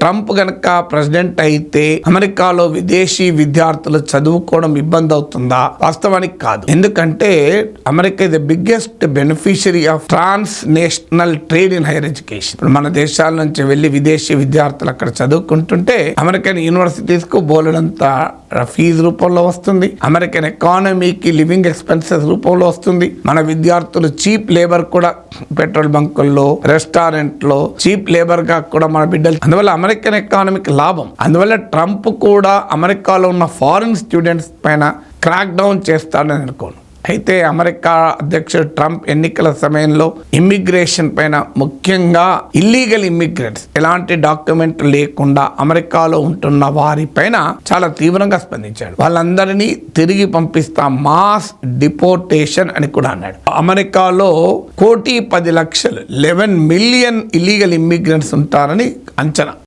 Trump గనక president అయితే అమెరికాలో విదేశీ విద్యార్థులు చదువుకోవడం ఇబ్బంది అవుతుందా? వాస్తవానికి కాదు. ఎందుకంటే America the biggest beneficiary of transnational trade in higher education ఇప్పుడు మన దేశాల నుంచి వెళ్ళి విదేశీ విద్యార్థులు అక్కడ చదువుకుంటుంటే అమెరికన్ యూనివర్సిటీస్కు బోలెడంత ఫీజు రూపంలో వస్తుంది. అమెరికన్ ఎకానమీకి లివింగ్ ఎక్స్పెన్సెస్ రూపంలో వస్తుంది. మన విద్యార్థులు చీప్ లేబర్ కూడా పెట్రోల్ బంకుల్లో రెస్టారెంట్లో చీప్ లేబర్గా కూడా మన బిడ్డలు అందువల్ల అమెరికన్ ఎకానమీకి లాభం. అందువల్ల ట్రంప్ కూడా అమెరికాలో ఉన్న ఫారిన్ స్టూడెంట్స్ పైన క్రాక్ డౌన్ చేస్తాడని అనుకోను. అయితే అమెరికా అధ్యక్షుడు ట్రంప్ ఎన్నికల సమయంలో ఇమ్మిగ్రేషన్ పైన ముఖ్యంగా ఇల్లీగల్ ఇమ్మిగ్రెంట్స్ ఎలాంటి డాక్యుమెంట్ లేకుండా అమెరికాలో ఉంటున్న వారి పైన చాలా తీవ్రంగా స్పందించాడు. వాళ్ళందరినీ తిరిగి పంపిస్తా మాస్ డిపోర్టేషన్ అని కూడా అన్నాడు. అమెరికాలో కోటి పది లక్షలు లెవెన్ మిలియన్ ఇల్లీగల్ ఇమ్మిగ్రెంట్స్ ఉంటారని అంచనా.